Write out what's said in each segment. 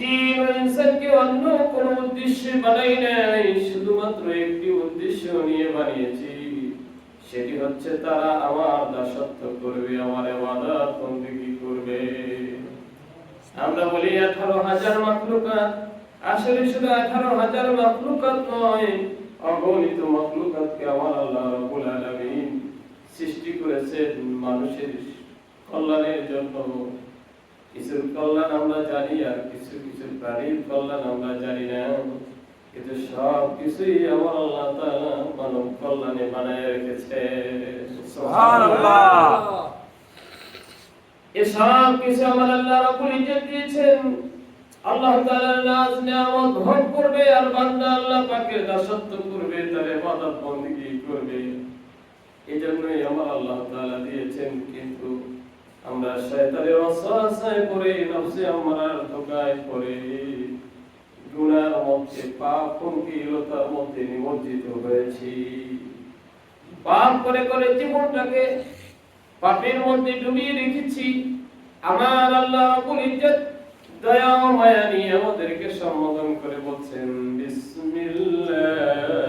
জিন ইনসানকে অন্য কোনো উদ্দেশ্যে বানাই নাই, শুধুমাত্র একটি উদ্দেশ্য নিয়ে বানিয়েছি। সেটি হচ্ছে তারা আমার দাসত্ব করবে, আমার ইবাদত বন্দেগী করবে। আমরা বলি আঠারো হাজার মাখলুকাত, আসলে শুধু আঠারো হাজার মাখলুকাত নয়, অগণিত মাখলুকাতকে আমার আল্লাহ রাব্বুল আলামিন সৃষ্টি করেছেন মানুষের কল্যাণের জন্য। কিছুর কল্যাণ আমরা জানি আর কিছু কিছু প্রাণীর কল্যাণ আমরা জানি না। কিন্তু সব কিছুই আমার আল্লাহ মানব কল্যাণে বানায় রেখেছে। এসব কিছু আমার আল্লাহ ইজ্জত দিয়েছেন। আল্লাহ তাআলার নাজ নিয়ামত ভোগ করবে আর বান্দা আল্লাহ পাকের দাসত্ব করবে তার ইবাদত বندگی করবে। এজন্যই আমার আল্লাহ তাআলা দিয়েছেন কিন্তু আমরা শয়তানের ওয়াসওয়াসায় পড়ে নফসে আমরার ধোকায় পড়ে গুনার মধ্যে, পাপ পঙ্কিলতার মধ্যে নিমজ্জিত হয়েছি। পাপ করে করে জীবনটাকে পাপের মধ্যে ডুবিয়ে রেখেছি। আমার আল্লাহ রাব্বুল ইজ্জত দয়া মায়া নিয়ে আমাদেরকে সম্বোধন করে বলছেন বিসমিল্লাহির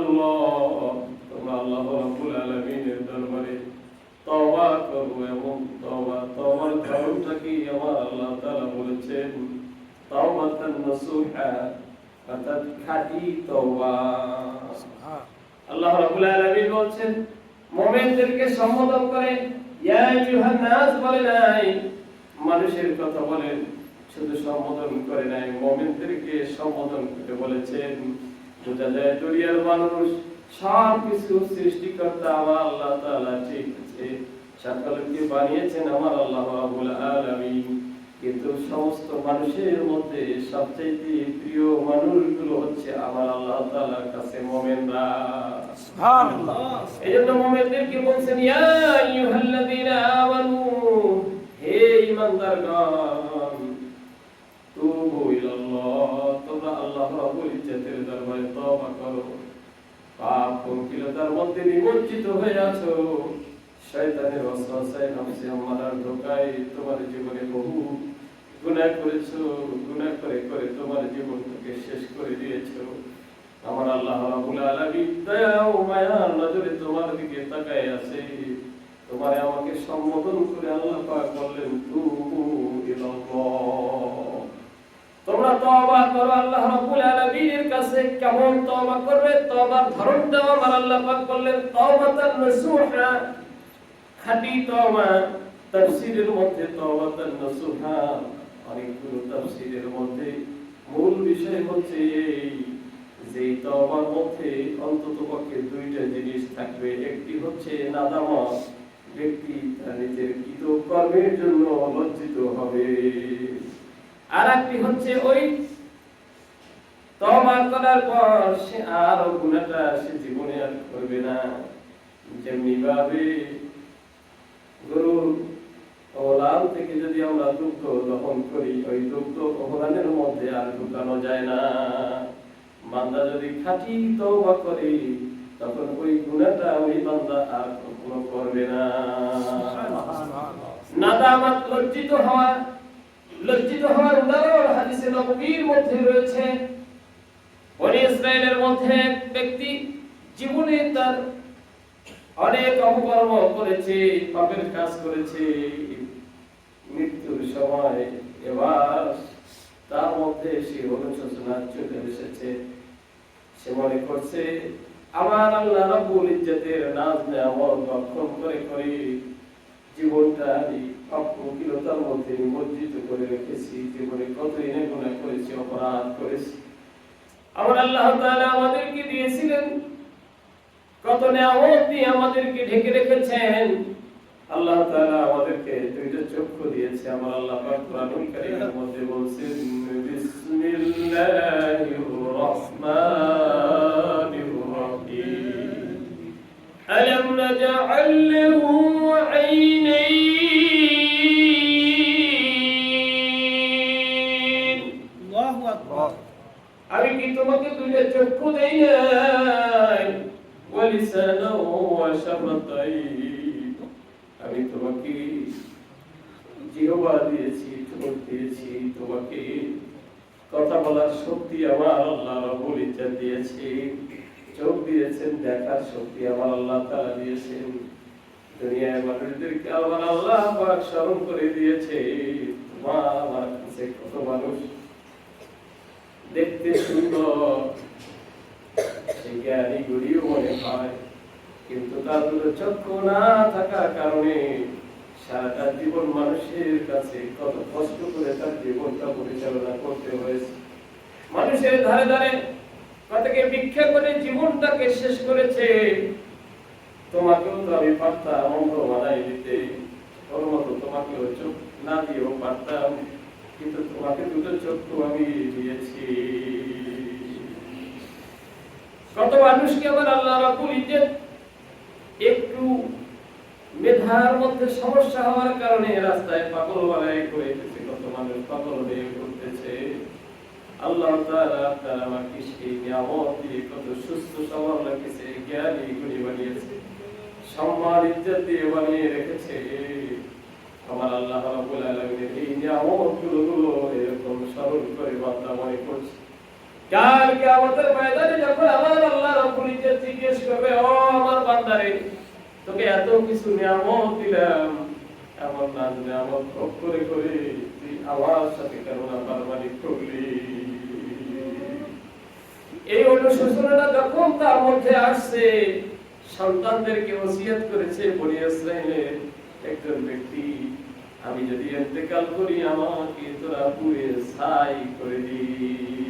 তোমরা সম্বোধন করে ইয়া বলে নাই মানুষের কথা বলেন শুধু সম্বোধন করে নাই মুমিনদেরকে সম্বোধন করে বলেছেন বোঝা দুনিয়ার মানুষ। সব কিছু সৃষ্টিকর্তা আমার আল্লাহ তাআলা ঠিক আছে। সকলকে বানিয়েছেন আমার আল্লাহ রাব্বুল আলামিন। কিন্তু সমস্ত মানুষের মধ্যে সবচেয়ে প্রিয় মানুষগুলো হচ্ছে আমার আল্লাহ তাআলার কাছে মুমিনরা। সুবহানাল্লাহ। এই জন্য মুমিনদেরকে বলছেন ইয়া আইয়ুহাল্লাযীনা আমানু হে ঈমানদারগণ রাব্বুল দরবারে তওবা করো। পাপ পঙ্কিলতার মধ্যে নিমজ্জিত হয়ে আছো। শয়তানের ওয়াসওয়াসায় নফসে আমারার ধোকায় তোমার জীবনে বহু গুনাহ করেছ। গুনাহ করে করে তোমার জীবনটাকে শেষ করে দিয়েছ। আমার আল্লাহ রাব্বুল আলামিন দয়া ও মায়ার নজরে তোমার দিকে তাকায় আছে। তোমারে আমাকে সম্বোধন করে আল্লাহ পাক বললেন, তুবু ইলাল্লাহ। তোমরা তওবা করো আল্লাহ রাব্বুল আলামিনের কাছে কেমন তওবা করবে? তওবার ধরনটাও আমার আল্লাহ পাক বললেন, তওবাতান নসুহা। খাঁটি তওবা, তাফসীরের মধ্যে তওবাতান নসুহা, অনেকগুলো তাফসীরের মধ্যে। মূল বিষয় হচ্ছে এই যে তওবার মধ্যে অন্তত পক্ষে দুইটা জিনিস থাকবে। একটি হচ্ছে নাদামত ব্যক্তি তার নিজের কৃত কর্মের জন্য লজ্জিত হবে। আর একটি হচ্ছে ওই তওবা করার পর সে আর গুনাহটা সে জীবনে আর করবে না। যেমনি ভাবে গরুর ওলান থেকে যদি আমরা দুগ্ধ দহন করি ওই দুগ্ধ ওলানের মধ্যে আর ঢুকানো যায় না। বান্দা যদি খাঁটি তওবা করে তখন ওই গুনাহটা ওই বান্দা আর কখনো করবে না। নাদামাত লজ্জিত হওয়া লজ্জিত হওয়ার উদাহরণ হাদিসে নববীর মধ্যে রয়েছে। বনি ইসরায়েলের মধ্যে এক ব্যক্তি জীবনে তার অনেক অপকর্ম করেছে, পাপের কাজ করেছে। মৃত্যুর সময় এবার তার মধ্যে সে অনুশোচনা চলে এসেছে। সে মনে করছে, আমার আল্লাহ রাব্বুল ইজ্জতের নাজ নেয়ামত রক্ষণ করে করে জীবনটা আমি মধ্যে নিমজ্জিত করে রেখেছি। জীবনে কত এনে গুণা করেছি, অপরাধ করেছি। আমার আল্লাহ আমাদেরকে দিয়েছিলেন। কত নিয়ামত আমাদেরকে ঢেকে রেখেছেন। আল্লাহ আমাদেরকে দুইটা চক্ষু দিয়েছে। আমার আল্লাহ মধ্যে বলছেন, বিসমিল্লাহির আমি কি তোমাকে দুইটা চক্ষু দেই নাই? আমি তোমাকে দিয়েছি দিয়েছি, তোমাকে কথা বলার শক্তি আমার আল্লাহ ইজ্জত দিয়েছি। চোখ দিয়েছেন, দেখার শক্তি আমার আল্লাহ তাআলা দিয়েছেন। দুনিয়ার মানুষদেরকে আমার আল্লাহ স্মরণ করে দিয়েছে। মা আমার কত মানুষ দেখতে সুন্দর। সে জ্ঞানী গড়িও মনে হয়, কিন্তু তার দুটো চক্ষু না থাকার কারণে সারাটা জীবন মানুষের কাছে কত কষ্ট করে তার জীবনটা পরিচালনা করতে হয়েছে। মানুষের ধারে ধারে কতকে ভিক্ষা করে জীবনটাকে শেষ করেছে, তোমাকেও তো আমি পারতাম অন্ধ বানাই দিতে। ওর মতো তোমাকেও চোখ না দিয়েও পারতাম কিন্তু তোমাকে দুটো চক্ষু আমি দিয়েছি। কত মানুষকে আবার আল্লাহ রাব্বুল ইজ্জত একটু মেধার মধ্যে সমস্যা হওয়ার কারণে রাস্তায় পাগল বানাই করে দিতেছে কত মানুষ পাগল হয়ে ঘুরতেছে। আল্লাহ তাআলা আপনার আমাকে সেই নিয়ামত দিয়ে কত সুস্থ, সবল রেখেছে জ্ঞানী, গুণী বানিয়েছে। সম্মান, ইজ্জত দিয়ে বানিয়ে রেখেছে। আমার আল্লাহ রাব্বুল আলামিনের এই নিয়ামতগুলো গুলো এরকম স্মরণ করে বান্দা মনে করছে। কালকে আমাদের ময়দানে যখন আমার আল্লাহ রাব্বুল ইজ্জত জিজ্ঞেস করবে, ও আমার বান্দারে, তোকে এত কিছু নিয়ামত দিলাম। এমন না নিয়ামত ভোগ করে করে তুই আমার সাথে কেন না পারমানি করলি? এই অনুশোচনাটা যখন তার মধ্যে আসছে, সন্তানদেরকে ওসিয়ত করেছে বনি ইসরাইলের একজন ব্যক্তি। আমি যদি এতেকাল করি আমাকে তোরা পুয়ে ছাই করে দিস।